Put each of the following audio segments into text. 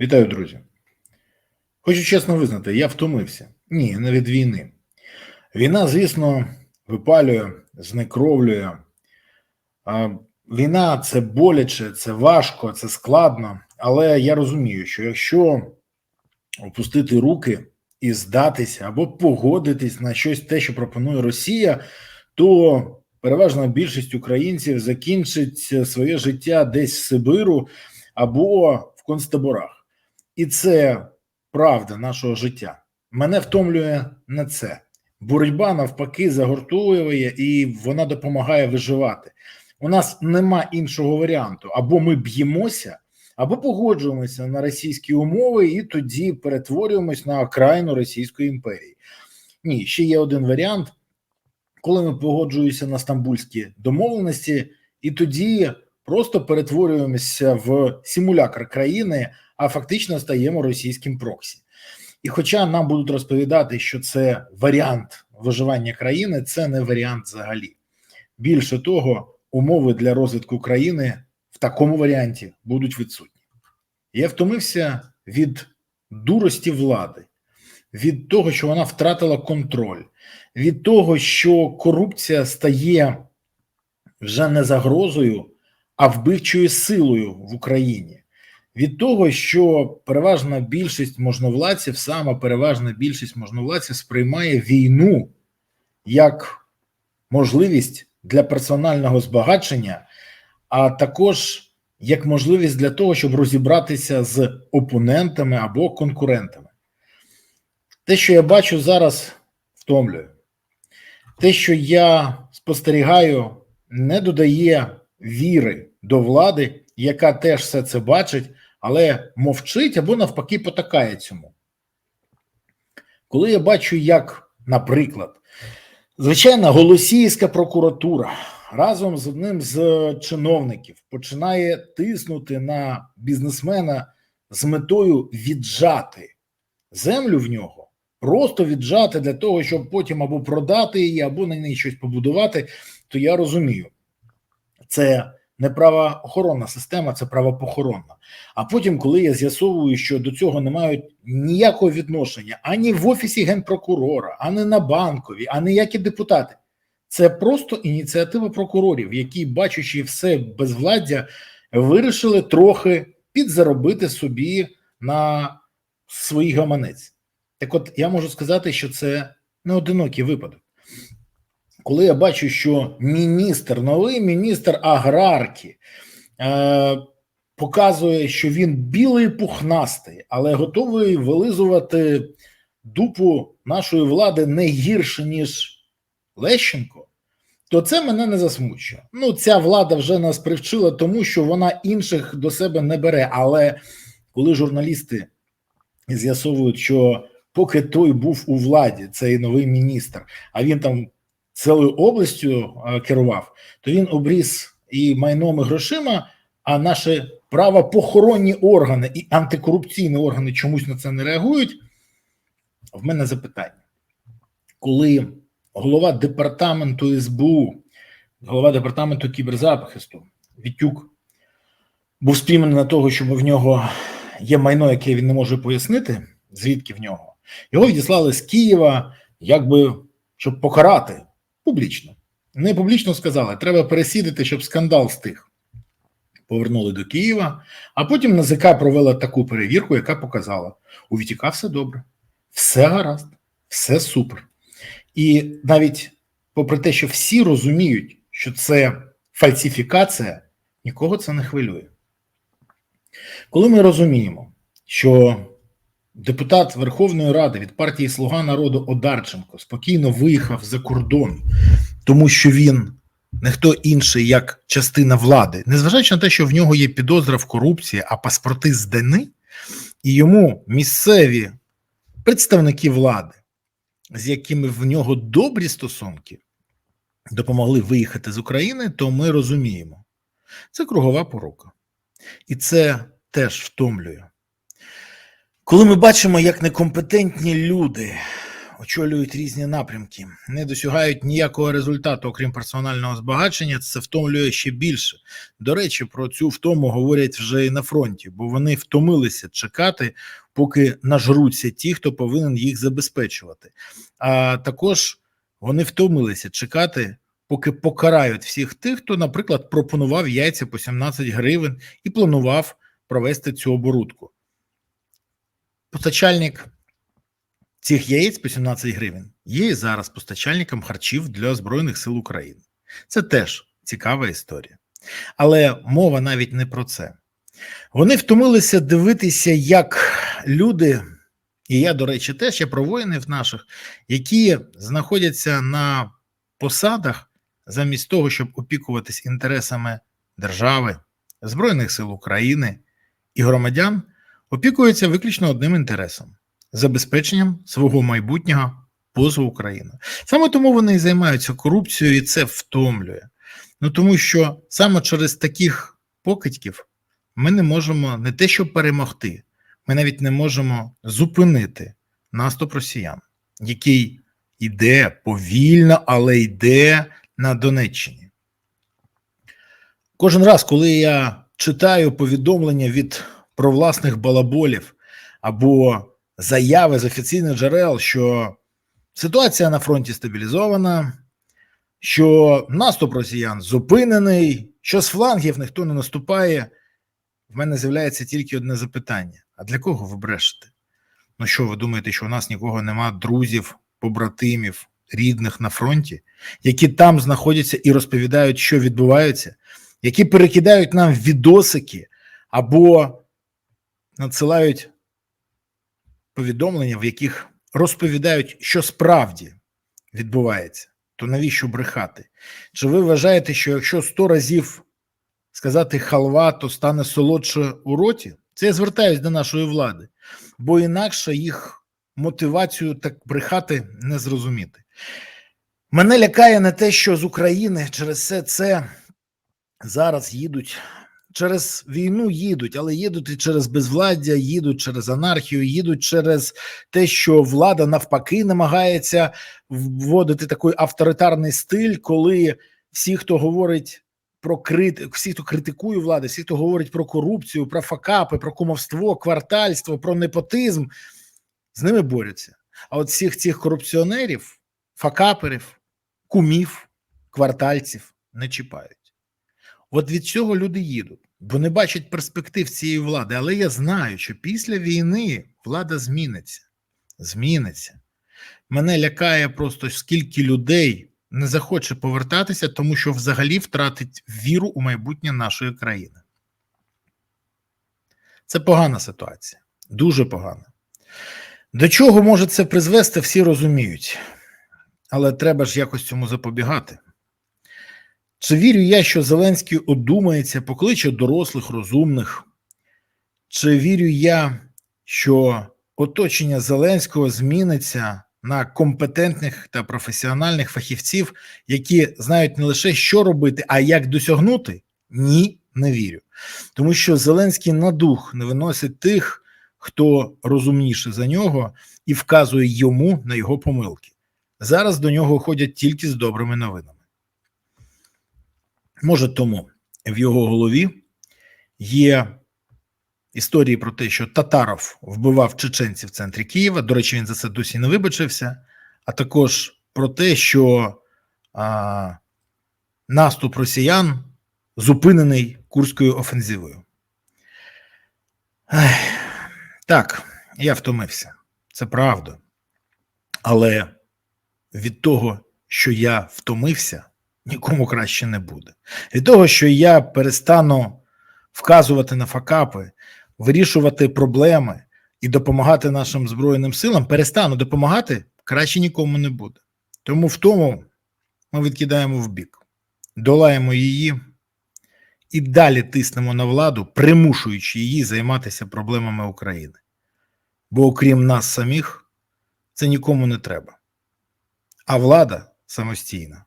Вітаю, друзі. Хочу чесно визнати, я втомився. Ні, не від війни. Війна, звісно, випалює, знекровлює. Війна це боляче, це важко, це складно. Але я розумію, що якщо опустити руки і здатися або погодитись на щось те, що пропонує Росія, то переважна більшість українців закінчить своє життя десь в Сибиру або в концтаборах. І це правда нашого життя. Мене втомлює не це. Боротьба навпаки загортує і вона допомагає виживати. У нас нема іншого варіанту: або ми б'ємося, або погоджуємося на російські умови, і тоді перетворюємось на окраїну Російської імперії. Ні, ще є один варіант, коли ми погоджуємося на стамбульські домовленості, і тоді просто перетворюємося в симулякр країни, а фактично стаємо російським проксі. І хоча нам будуть розповідати, що це варіант виживання країни, це не варіант взагалі. Більше того, умови для розвитку країни в такому варіанті будуть відсутні. Я втомився від дурості влади, від того, що вона втратила контроль, від того, що корупція стає вже не загрозою, а вбивчою силою в Україні. Від того, що переважна більшість можновладців, саме переважна більшість можновладців сприймає війну як можливість для персонального збагачення, а також як можливість для того, щоб розібратися з опонентами або конкурентами. Те, що я бачу зараз, втомлює. Те, що я спостерігаю, не додає віри до влади, яка теж все це бачить, але мовчить або навпаки потакає цьому. Коли я бачу, як, наприклад, звичайна Голосіївська прокуратура разом з одним з чиновників починає тиснути на бізнесмена з метою віджати землю в нього, просто віджати для того, щоб потім або продати її, або на неї щось побудувати, то я розумію, це не правоохоронна система, це правопохоронна. А потім, коли я з'ясовую, що до цього не мають ніякого відношення ані в офісі генпрокурора, ані на банкові, ані ніякі депутати, це просто ініціатива прокурорів, які, бачачи все безвладдя, вирішили трохи підзаробити собі на свій гаманець. Так, от я можу сказати, що це не одинокий випадок. Коли я бачу, що міністр, новий міністр аграрки е, показує, що він білий пухнастий, але готовий вилизувати дупу нашої влади не гірше, ніж Лещенко, то це мене не засмучує. Ну, ця влада вже нас привчила, тому що вона інших до себе не бере. Але коли журналісти з'ясовують, що поки той був у владі, цей новий міністр, а він там цілою областю керував, то він обріз і майном і грошима. А наші правопохоронні органи і антикорупційні органи чомусь на це не реагують. В мене запитання, коли голова департаменту СБУ, голова департаменту кіберзахисту Вітюк був спійманий на того, що в нього є майно, яке він не може пояснити, звідки в нього, його відіслали з Києва, якби щоб покарати публічно. Не публічно сказали, треба пересідати, щоб скандал стих. Повернули до Києва, а потім НАЗК провела таку перевірку, яка показала: у Вітіка все добре, все гаразд, все супер. І навіть попри те, що всі розуміють, що це фальсифікація, нікого це не хвилює. Коли ми розуміємо, що депутат Верховної Ради від партії Слуга народу Одарченко спокійно виїхав за кордон, тому що він не хто інший, як частина влади, незважаючи на те, що в нього є підозра в корупції, а паспорти здані, і йому місцеві представники влади, з якими в нього добрі стосунки, допомогли виїхати з України, то ми розуміємо, це кругова порука. І це теж втомлює. Коли ми бачимо, як некомпетентні люди очолюють різні напрямки, не досягають ніякого результату, окрім персонального збагачення, це втомлює ще більше. До речі, про цю втому говорять вже і на фронті, бо вони втомилися чекати, поки нажруться ті, хто повинен їх забезпечувати. А також вони втомилися чекати, поки покарають всіх тих, хто, наприклад, пропонував яйця по 17 гривень і планував провести цю оборудку. Постачальник цих яєць по 17 гривень є і зараз постачальником харчів для Збройних сил України. Це теж цікава історія. Але мова навіть не про це. Вони втомилися дивитися, як люди, і я, до речі, теж я про воїнів наших, які знаходяться на посадах замість того, щоб опікуватись інтересами держави, Збройних сил України і громадян, опікуються виключно одним інтересом забезпеченням свого майбутнього поза Україною. Саме тому вони і займаються корупцією, і це втомлює. Ну тому що саме через таких покидьків ми не можемо не те, що перемогти, ми навіть не можемо зупинити наступ росіян, який йде повільно, але йде на Донеччині. Кожен раз, коли я читаю повідомлення від провласних балаболів або заяви з офіційних джерел, що ситуація на фронті стабілізована, що наступ росіян зупинений, що з флангів ніхто не наступає. В мене з'являється тільки одне запитання: а для кого ви брешете? Ну що, ви думаєте, що у нас нікого нема друзів, побратимів, рідних на фронті, які там знаходяться і розповідають, що відбувається, які перекидають нам відосики або надсилають повідомлення, в яких розповідають, що справді відбувається, то навіщо брехати? Чи ви вважаєте, що якщо сто разів сказати халва, то стане солодше у роті? Це я звертаюсь до нашої влади, бо інакше їх мотивацію так брехати не зрозуміти. Мене лякає не те, що з України через все це зараз їдуть через війну їдуть, але їдуть і через безвладдя, їдуть через анархію, їдуть через те, що влада навпаки намагається вводити такий авторитарний стиль, коли всі, хто говорить про крит, всі, хто критикує владу, всі, хто говорить про корупцію, про факапи, про кумовство, квартальство, про непотизм, з ними борються. А от всіх цих корупціонерів, факаперів, кумів, квартальців не чіпають. От від цього люди їдуть бо не бачать перспектив цієї влади. Але я знаю, що після війни влада зміниться. Зміниться. Мене лякає просто скільки людей не захоче повертатися, тому що взагалі втратить віру у майбутнє нашої країни. Це погана ситуація, дуже погана. До чого може це призвести, всі розуміють, але треба ж якось цьому запобігати. Чи вірю я, що Зеленський одумається, покличе дорослих, розумних? Чи вірю я, що оточення Зеленського зміниться на компетентних та професіональних фахівців, які знають не лише що робити, а як досягнути? Ні, не вірю. Тому що Зеленський на дух не виносить тих, хто розумніше за нього і вказує йому на його помилки. Зараз до нього ходять тільки з добрими новинами. Може, тому в його голові є історії про те, що Татаров вбивав чеченців в центрі Києва. До речі, він за це досі не вибачився, а також про те, що а, наступ росіян зупинений Курською офензивою. Ах, так, я втомився, це правда. Але від того, що я втомився нікому краще не буде. Від того, що я перестану вказувати на факапи, вирішувати проблеми і допомагати нашим Збройним силам, перестану допомагати, краще нікому не буде. Тому в тому ми відкидаємо в бік, долаємо її і далі тиснемо на владу, примушуючи її займатися проблемами України. Бо окрім нас самих, це нікому не треба. А влада самостійна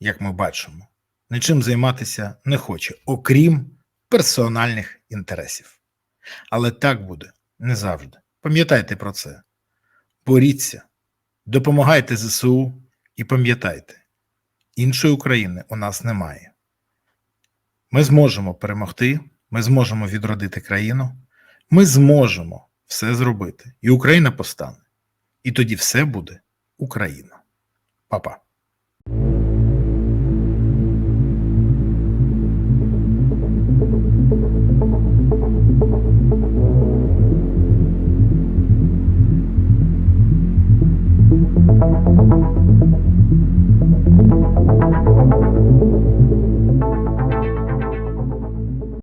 як ми бачимо, нічим займатися не хоче, окрім персональних інтересів. Але так буде не завжди. Пам'ятайте про це. Боріться, допомагайте ЗСУ і пам'ятайте, іншої України у нас немає. Ми зможемо перемогти, ми зможемо відродити країну, ми зможемо все зробити, і Україна постане. І тоді все буде Україна. Па-па.